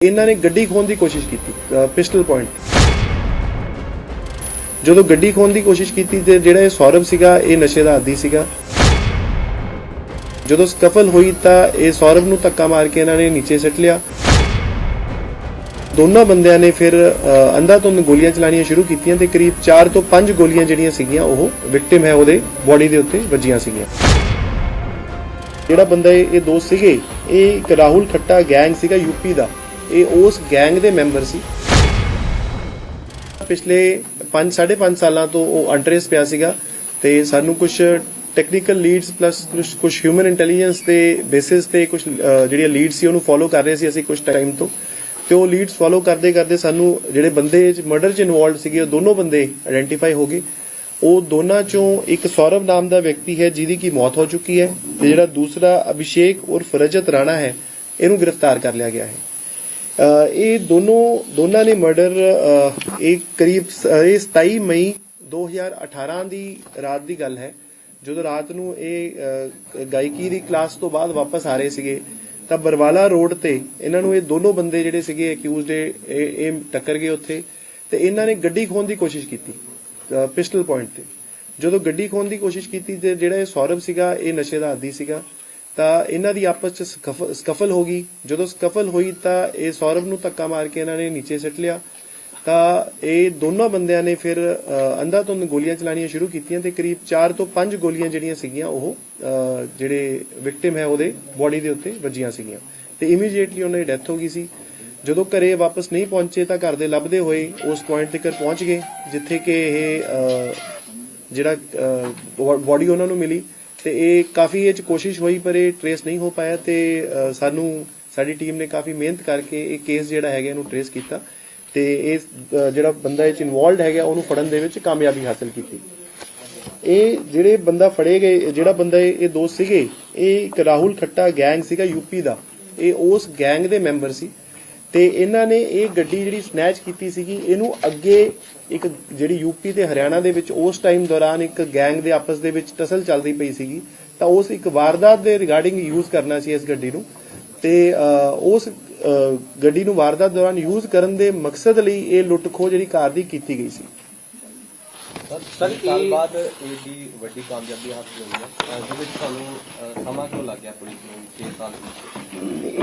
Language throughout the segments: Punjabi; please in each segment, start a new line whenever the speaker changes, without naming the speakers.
ਇਹਨਾਂ ਨੇ ਗੱਡੀ ਖੋਣ ਦੀ ਕੋਸ਼ਿਸ਼ ਕੀਤੀ ਪਿਸਟਲ ਪੁਆਇੰਟ। ਜਦੋਂ ਗੱਡੀ ਖੋਣ ਦੀ ਕੋਸ਼ਿਸ਼ ਕੀਤੀ ਤੇ ਜਿਹੜਾ ਇਹ ਸੌਰਵ ਸੀਗਾ ਇਹ ਨਸ਼ੇ ਦਾ ਆਦੀ ਸੀਗਾ। ਜਦੋਂ ਸਕਫਲ ਹੋਈ ਤਾਂ ਇਹ ਸੌਰਵ ਨੂੰ ਧੱਕਾ ਮਾਰ ਕੇ ਇਹਨਾਂ ਨੇ ਨੀਚੇ ਸਿੱਟ ਲਿਆ। ਦੋਨਾਂ ਬੰਦਿਆਂ ਨੇ ਫਿਰ ਅ, ਅੰਧਾਧੁੰਦ ਗੋਲੀਆਂ ਚਲਾਣੀਆਂ ਸ਼ੁਰੂ ਕੀਤੀਆਂ ਤੇ ਕਰੀਬ 4 ਤੋਂ 5 ਗੋਲੀਆਂ ਜਿਹੜੀਆਂ ਸੀਗੀਆਂ ਉਹ ਵਿਕਟਿਮ ਹੈ ਉਹਦੇ ਬੋਡੀ ਦੇ ਉੱਤੇ ਵੱਜੀਆਂ ਸੀਗੀਆਂ। ਜਿਹੜਾ ਬੰਦਾ ਇਹ ਦੋਸਤ ਸੀਗੇ ਇਹ ਇੱਕ ਰਾਹੁਲ ਖੱਟਾ ਗੈਂਗ ਸੀਗਾ ਯੂਪੀ ਦਾ। ਇਹ ਉਸ ਗੈਂਗ ਦੇ ਮੈਂਬਰ ਸੀ। ਪਿਛਲੇ 5 5.5 ਸਾਲਾਂ ਤੋਂ ਉਹ ਅੰਡਰੇਸ ਪਿਆ ਸੀਗਾ ਤੇ ਸਾਨੂੰ ਕੁਝ ਟੈਕਨੀਕਲ ਲੀਡਸ ਪਲੱਸ ਕੁਝ ਹਿਊਮਨ ਇੰਟੈਲੀਜੈਂਸ ਦੇ ਬੇਸਿਸ ਤੇ ਕੁਝ ਜਿਹੜੀਆਂ ਲੀਡ ਸੀ ਉਹਨੂੰ ਫੋਲੋ ਕਰ ਰਹੇ ਸੀ ਅਸੀਂ ਕੁਝ ਟਾਈਮ ਤੋਂ। ਤੇ ਉਹ ਲੀਡਸ ਫੋਲੋ ਕਰਦੇ ਕਰਦੇ ਸਾਨੂੰ ਜਿਹੜੇ ਬੰਦੇ ਮਰਡਰ ਚ ਇਨਵੋਲਡ ਸੀਗੇ, ਉਹ ਦੋਨੋਂ ਬੰਦੇ ਆਇਡੈਂਟੀਫਾਈ ਹੋ ਗਏ। ਉਹ ਦੋਨਾਂ ਚੋਂ ਇੱਕ ਸੌਰਵ ਨਾਮ ਦਾ ਵਿਅਕਤੀ ਹੈ, ਜਿਹਦੀ ਕੀ ਮੌਤ ਹੋ ਚੁੱਕੀ ਹੈ ਤੇ ਜਿਹੜਾ ਦੂਸਰਾ ਅਭਿਸ਼ੇਕ ਉਰਫ ਰਜਤ ਰਾਣਾ ਹੈ, ਇਹਨੂੰ ਗ੍ਰਿਫਤਾਰ ਕਰ ਲਿਆ ਗਿਆ ਹੈ। ਇਹ ਦੋਨੋਂ, ਦੋਨਾਂ ਨੇ ਮਰਡਰ ਇਹ ਕਰੀਬ ਸ- ਇਹ 27 ਮਈ 2018 ਦੀ ਰਾਤ ਦੀ ਗੱਲ ਹੈ। ਜਦੋਂ ਰਾਤ ਨੂੰ ਇਹ ਗਾਇਕੀ ਦੀ ਕਲਾਸ ਤੋਂ ਬਾਅਦ ਵਾਪਸ ਆ ਰਹੇ ਸੀਗੇ, ਤਾਂ ਬਰਵਾਲਾ ਰੋਡ ਤੇ ਇਹਨਾਂ ਨੂੰ ਇਹ ਦੋਨੋਂ ਬੰਦੇ ਜਿਹੜੇ ਸੀਗੇ ਅਕਿਊਜ਼ਡ ਇਹ ਟੱਕਰ ਗਏ ਉੱਥੇ ਤੇ ਇਹਨਾਂ ਨੇ ਗੱਡੀ ਖੋਣ ਦੀ ਕੋਸ਼ਿਸ਼ ਕੀਤੀ ਪਿਸਟਲ ਪੁਆਇੰਟ ਤੇ। ਜਦੋਂ ਗੱਡੀ ਖੋਣ ਦੀ ਕੋਸ਼ਿਸ਼ ਕੀਤੀ ਤੇ ਜਿਹੜਾ ਇਹ ਸੌਰਵ ਸੀਗਾ, ਇਹ ਨਸ਼ੇ ਦਾ ਆਦੀ ਸੀਗਾ ਤਾਂ ਇਹਨਾਂ ਦੀ ਆਪਸ ਚ ਸਕਫਲ ਹੋ ਗਈ। ਜਦੋਂ ਸਕਫਲ ਹੋਈ ਤਾਂ ਇਹ ਸੌਰਵ ਨੂੰ ਧੱਕਾ ਮਾਰ ਕੇ ਇਹਨਾਂ ਨੇ ਨੀਚੇ ਸਿੱਟ ਲਿਆ। ਤਾਂ ਇਹ ਦੋਨੋਂ ਬੰਦਿਆਂ ਨੇ ਫਿਰ ਅ, ਅੰਧਾਧੁੰਦ ਗੋਲੀਆਂ ਚਲਾਣੀਆਂ ਸ਼ੁਰੂ ਕੀਤੀਆਂ ਤੇ ਕਰੀਬ 4 ਤੋਂ 5 ਗੋਲੀਆਂ ਜਿਹੜੀਆਂ ਸੀਗੀਆਂ ਉਹ ਜਿਹੜੇ ਵਿਕਟਿਮ ਹੈ ਉਹਦੇ ਬੋਡੀ ਦੇ ਉੱਤੇ ਵੱਜੀਆਂ ਸੀਗੀਆਂ। ਤੇ ਇਮੀਡੀਏਟਲੀ ਉਹਨਾਂ ਦੀ ਡੈਥ ਹੋ ਗਈ ਸੀ। ਜਦੋਂ ਘਰੇ ਵਾਪਸ ਨਹੀਂ ਪਹੁੰਚੇ ਤਾਂ ਘਰ ਦੇ ਲੱਭਦੇ ਹੋਏ ਉਸ ਪੁਆਇੰਟ ਤੱਕ ਪਹੁੰਚ ਗਏ ਜਿੱਥੇ ਕਿ ਇਹ ਜਿਹੜਾ ਬੋਡੀ ਉਹਨਾਂ ਨੂੰ ਮਿਲੀ। ਤੇ ਇਹ ਕਾਫੀ ਇਹ ਚ ਕੋਸ਼ਿਸ਼ ਹੋਈ, ਪਰ ਇਹ ਟਰੇਸ ਨਹੀਂ ਹੋ ਪਾਇਆ ਤੇ ਸਾਨੂੰ, ਸਾਡੀ ਟੀਮ ਨੇ ਕਾਫੀ ਮਿਹਨਤ ਕਰਕੇ ਇਹ ਕੇਸ ਜਿਹੜਾ ਹੈਗਾ ਇਹਨੂੰ ਟਰੇਸ ਕੀਤਾ ਤੇ ਇਹ ਜਿਹੜਾ ਬੰਦਾ ਇਹ ਚ ਇਨਵੋਲਡ ਹੈਗਾ, ਉਹਨੂੰ ਫੜਨ ਦੇ ਵਿੱਚ ਕਾਮਯਾਬੀ ਹਾਸਲ ਕੀਤੀ। ਇਹ ਜਿਹੜੇ ਬੰਦਾ ਫੜੇ ਗਏ ਜਿਹੜਾ ਬੰਦਾ ਇਹ ਦੋਸਤ ਸੀਗੇ, ਇਹ ਇੱਕ ਰਾਹੁਲ ਖੱਟਾ ਗੈਂਗ ਸੀਗਾ ਯੂਪੀ ਦਾ। ਇਹ ਉਸ ਗੈਂਗ ਦੇ ਮੈਂਬਰ ਸੀ। ਤੇ ਇਹਨਾਂ ਨੇ ਇਹ ਗੱਡੀ ਜਿਹੜੀ ਸਨੈਚ ਕੀਤੀ ਸੀਗੀ, ਇਹਨੂੰ ਅੱਗੇ ਇੱਕ ਜਿਹੜੀ ਯੂਪੀ ਤੇ ਹਰਿਆਣਾ ਦੇ ਵਿੱਚ ਉਸ ਟਾਈਮ ਦੌਰਾਨ ਇੱਕ ਗੈਂਗ ਦੇ ਆਪਸ ਦੇ ਵਿੱਚ ਟਸਲ ਚੱਲਦੀ ਪਈ ਸੀਗੀ, ਤਾਂ ਉਸ ਇੱਕ ਵਾਰਦਾਤ ਦੇ ਰਿਗਾਰਡਿੰਗ ਯੂਜ਼ ਕਰਨਾ ਸੀ ਇਸ ਗੱਡੀ ਨੂੰ। ਤੇ ਉਸ ਗੱਡੀ ਨੂੰ ਵਾਰਦਾਤ ਦੌਰਾਨ ਯੂਜ਼ ਕਰਨ ਦੇ ਮਕਸਦ ਲਈ ਇਹ ਲੁੱਟ ਖੋਹ ਜਿਹੜੀ ਕਾਰ ਦੀ ਕੀਤੀ ਗਈ ਸੀ।
ਸਰ ਸਾਲ ਬਾਅਦ ਇਹਦੀ ਵੱਡੀ ਕਾਮਯਾਬੀ ਹਾਸਲ ਹੋਈ ਹੈ। ਜਿਹਦੇ ਵਿੱਚ ਤੁਹਾਨੂੰ ਸਮਾਂ ਕਿਉਂ ਲੱਗ ਗਿਆ ਪੁਲਿਸ ਨੂੰ 6 ਸਾਲ ਵਿੱਚ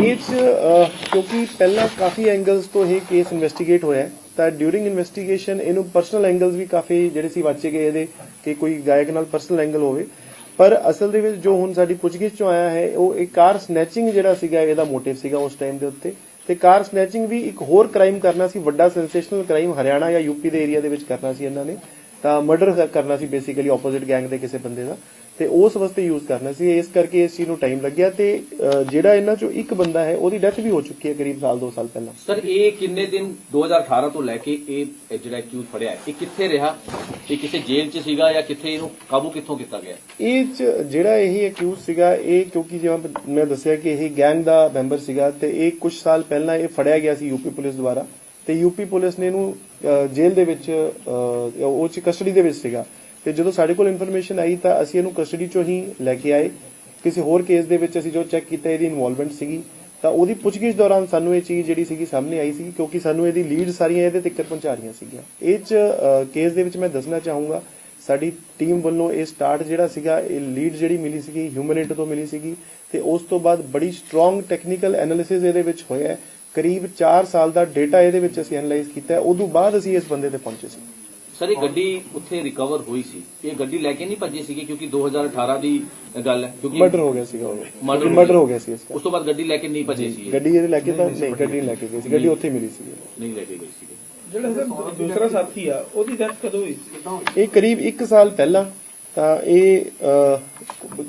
ਇਹ 'ਚ ਕਿਉਂਕਿ ਪਹਿਲਾਂ ਕਾਫੀ ਐਂਗਲਸ ਤੋਂ ਇਹ ਕੇਸ ਇਨਵੈਸਟੀਗੇਟ ਹੋਇਆ ਹੈ, ਤਾਂ ਡਿਊਰਿੰਗ ਇਨਵੈਸਟੀਗੇਸ਼ਨ ਇਹਨੂੰ ਪਰਸਨਲ ਐਂਗਲਸ ਵੀ ਕਾਫੀ ਜਿਹੜੇ ਸੀ ਵਾਚੇ ਗਏ ਇਹਦੇ ਕਿ ਕੋਈ ਗਾਇਕ ਨਾਲ ਪਰਸਨਲ ਐਂਗਲ ਹੋਵੇ। ਪਰ ਅਸਲ ਦੇ ਵਿੱਚ ਜੋ ਹੁਣ ਸਾਡੀ ਪੁੱਛਗਿੱਛ ਚੋਂ ਆਇਆ ਹੈ ਉਹ ਇੱਕ ਕਾਰ ਸਨੈਚਿੰਗ ਜਿਹੜਾ ਸੀਗਾ ਇਹਦਾ ਮੋਟਿਵ ਸੀਗਾ ਉਸ ਟਾਈਮ ਦੇ ਉੱਤੇ। ਤੇ ਕਾਰ ਸਨੈਚਿੰਗ ਵੀ ਇੱਕ ਹੋਰ ਕ੍ਰਾਈਮ ਕਰਨਾ ਸੀ ਵੱਡਾ ਸੈਂਸੇਸ਼ਨਲ ਕ੍ਰਾਈਮ ਹਰਿਆਣਾ ਜਾਂ ਯੂਪੀ ਦੇ ਏਰੀਆ ਦੇ ਵਿੱਚ ਕਰਨਾ ਸੀ ਇਹਨਾਂ ਨੇ। ਤਾਂ ਮਰਡਰ ਕਰਨਾ ਸੀ ਬੇਸਿਕਲੀ ਆਪੋਜ਼ਿਟ ਗੈਂਗ ਦੇ ਕਿਸੇ ਬੰਦੇ ਦਾ। ਤੇ ਉਸ ਵਾਸਤੇ ਯੂਜ਼ ਕਰਨਾ ਸੀ। ਇਸ ਕਰਕੇ ਇਸ ਚੀਜ਼ ਨੂੰ ਟਾਈਮ ਲੱਗਿਆ ਤੇ ਜਿਹੜਾ ਇਹਨਾਂ ਚੋਂ ਇੱਕ ਬੰਦਾ ਹੈ ਉਹਦੀ ਡੈਥ ਵੀ ਹੋ ਚੁੱਕੀ ਹੈ ਕਰੀਬ ਸਾਲ 2 ਸਾਲ ਪਹਿਲਾਂ।
ਸਰ ਇਹ ਕਿੰਨੇ ਦਿਨ 2018 ਤੋਂ ਲੈ ਕੇ ਇਹ ਜਿਹੜਾ ਐਕਿਊਜ਼ ਫੜਿਆ ਹੈ, ਇਹ ਕਿੱਥੇ ਰਿਹਾ? ਇਹ ਕਿਸੇ ਜੇਲ੍ਹ 'ਚ ਸੀਗਾ ਜਾਂ ਕਿੱਥੇ ਇਹਨੂੰ ਕਾਬੂ ਕਿੱਥੋਂ ਕੀਤਾ ਗਿਆ?
ਇਹ ਜਿਹੜਾ ਇਹ ਅਕਿਊਜ਼ ਸੀਗਾ ਇਹ ਕਿਉਂਕਿ ਜਿਵੇਂ ਮੈਂ ਦੱਸਿਆ ਕਿ ਇਹ ਗੈਂਗ ਦਾ ਮੈਂਬਰ ਸੀਗਾ ਤੇ ਇਹ ਕੁਝ ਸਾਲ ਪਹਿਲਾਂ ਇਹ ਫੜਿਆ ਗਿਆ ਸੀ ਯੂਪੀ ਪੁਲਿਸ ਦੁਆਰਾ। ਤੇ ਯੂਪੀ ਪੁਲਿਸ ਨੇ ਇਹਨੂੰ ਅਹ, ਜੇਲ੍ਹ ਦੇ ਵਿੱਚ ਉਹ ਚ ਕਸਟਡੀ ਦੇ ਵਿੱਚ ਸੀਗਾ। ਤੇ ਜਦੋਂ ਸਾਡੇ ਕੋਲ ਇਨਫੋਰਮੇਸ਼ਨ ਆਈ ਤਾਂ ਅਸੀਂ ਇਹਨੂੰ ਕਸਟਡੀ ਚੋਂ ਹੀ ਲੈ ਕੇ ਆਏ। ਕਿਸੇ ਹੋਰ ਕੇਸ ਦੇ ਵਿੱਚ ਅਸੀਂ ਜੋ ਚੈੱਕ ਕੀਤਾ ਇਹਦੀ ਇਨਵੋਲਵਮੈਂਟ ਸੀਗੀ। ਤਾਂ ਉਹਦੀ ਪੁੱਛਗਿੱਛ ਦੌਰਾਨ ਸਾਨੂੰ ਇਹ ਚੀਜ਼ ਜਿਹੜੀ ਸੀਗੀ ਸਾਹਮਣੇ ਆਈ ਸੀ ਕਿਉਂਕਿ ਸਾਨੂੰ ਇਹਦੀ ਲੀਡ ਸਾਰੀਆਂ ਇਹਦੇ ਤੱਕ ਪਹੁੰਚਾ ਰਹੀਆਂ ਸੀਗੀਆਂ। ਇਹ ਚ ਕੇਸ ਦੇ ਵਿੱਚ ਮੈਂ ਦੱਸਣਾ ਚਾਹੂੰਗਾ ਸਾਡੀ ਟੀਮ ਵੱਲੋਂ ਇਹ ਸਟਾਰਟ ਜਿਹੜਾ ਸੀਗਾ ਇਹ ਲੀਡ ਜਿਹੜੀ ਮਿਲੀ ਸੀਗੀ ਹਿਊਮਨਿਟ ਤੋਂ ਮਿਲੀ ਸੀਗੀ। ਤੇ ਉਸ ਤੋਂ ਬਾਅਦ ਬੜੀ ਸਟਰੋਂਗ ਟੈਕਨੀਕਲ ਐਨਾਲਿਸਿਸ ਇਹਦੇ ਵਿੱਚ ਹੋਇਆ ਕਰੀਬ 4 ਸਾਲ ਦਾ ਡਾਟਾ ਇਹਦੇ ਵਿੱਚ ਅਸੀਂ ਐਨਾਲਾਈਜ਼ ਕੀਤਾ ਉਦੋਂ ਬਾਅਦ ਅਸੀਂ ਇਸ ਬੰਦੇ ਤੇ ਪਹੁੰਚੇ ਸੀ।
ਸਰ ਇਹ ਗੱਡੀ ਉੱਥੇ ਰਿਕਵਰ ਹੋਈ ਸੀ। ਇਹ ਗੱਡੀ ਲੈ ਕੇ ਨਹੀਂ ਭੱਜੇ ਸੀਗੇ ਕਿਉਂਕਿ 2018 ਦੀ ਗੱਲ ਹੈ। ਕਿਉਂਕਿ
ਮਰਡਰ ਹੋ ਗਿਆ ਸੀਗਾ ਉਹ। ਮਰਡਰ। ਹੋ ਗਿਆ ਸੀ ਇਸ ਦਾ
ਉਸ ਤੋਂ ਬਾਅਦ ਗੱਡੀ ਲੈ ਕੇ ਨਹੀਂ ਭੱਜੇ ਸੀ।
ਗੱਡੀ ਇਹਦੇ ਲੈ ਕੇ ਤਾਂ ਨਹੀਂ ਗੱਡੀ ਲੈ ਕੇ ਗਈ ਸੀ। ਗੱਡੀ ਉੱਥੇ ਮਿਲੀ ਸੀ
ਨਹੀਂ ਲੈ ਕੇ ਗਏ ਸੀਗੇ।
ਜਿਹੜਾ ਦੂਸਰਾ ਸਾਥੀ ਆ ਉਹਦੀ ਡੈਥ ਕਦੋਂ ਹੋਈ ਸੀ?
ਇਹ ਕਰੀਬ 1 ਸਾਲ ਪਹਿਲਾਂ। ਤਾਂ ਇਹ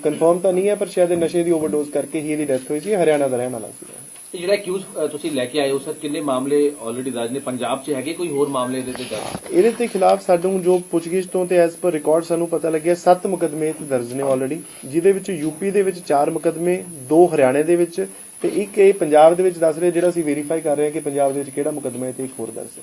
ਕਨਫਰਮ ਤਾਂ ਨਹੀਂ ਹੈ ਪਰ ਸ਼ਾਇਦ ਇਹ ਨਸ਼ੇ ਦੀ ਓਵਰਡੋਜ਼ ਕਰਕੇ ਹੀ ਇਹਦੀ ਡੈਥ ਹੋਈ ਸੀ। ਹਰਿਆਣਾ ਦਾ ਰਹਿਣ ਵਾਲਾ ਸੀ
ਇਹ ਜਿਹੜਾ ਐਕਿਊਜ਼ ਤੁਸੀਂ ਲੈ ਕੇ ਆਏ ਹੋ, ਸਰ, ਕਿੰਨੇ ਮਾਮਲੇ ਆਲਰੇਡੀ ਦਰਜ ਨੇ? ਪੰਜਾਬ 'ਚ ਹੈਗੇ ਕੋਈ ਹੋਰ ਮਾਮਲੇ ਇਹਦੇ ਤੇ ਦਰਜ?
ਇਹਦੇ ਤੇ ਖਿਲਾਫ ਸਾਨੂੰ ਜੋ ਪੁੱਛਗਿੱਛ ਤੋਂ ਤੇ ਐਸ ਪਰ ਰਿਕਾਰਡ ਸਾਨੂੰ ਪਤਾ ਲੱਗਿਆ 7 ਮੁਕਦਮੇ ਤੇ ਦਰਜ ਨੇ ਆਲਰੇਡੀ ਜਿਹਦੇ ਵਿੱਚ ਯੂਪੀ ਦੇ ਵਿੱਚ 4 ਮੁਕਦਮੇ 2 ਹਰਿਆਣੇ ਦੇ ਵਿੱਚ ਤੇ ਇੱਕ ਇਹ ਪੰਜਾਬ ਦੇ ਵਿੱਚ ਦੱਸ ਰਹੇ, ਜਿਹੜਾ ਅਸੀਂ ਵੈਰੀਫਾਈ ਕਰ ਰਹੇ ਹਾਂ ਕਿ ਪੰਜਾਬ ਦੇ ਵਿੱਚ ਕਿਹੜਾ ਮੁਕਦਮਾ ਹੈ ਤੇ ਇੱਕ ਹੋਰ ਦਰਜ ਹੈ।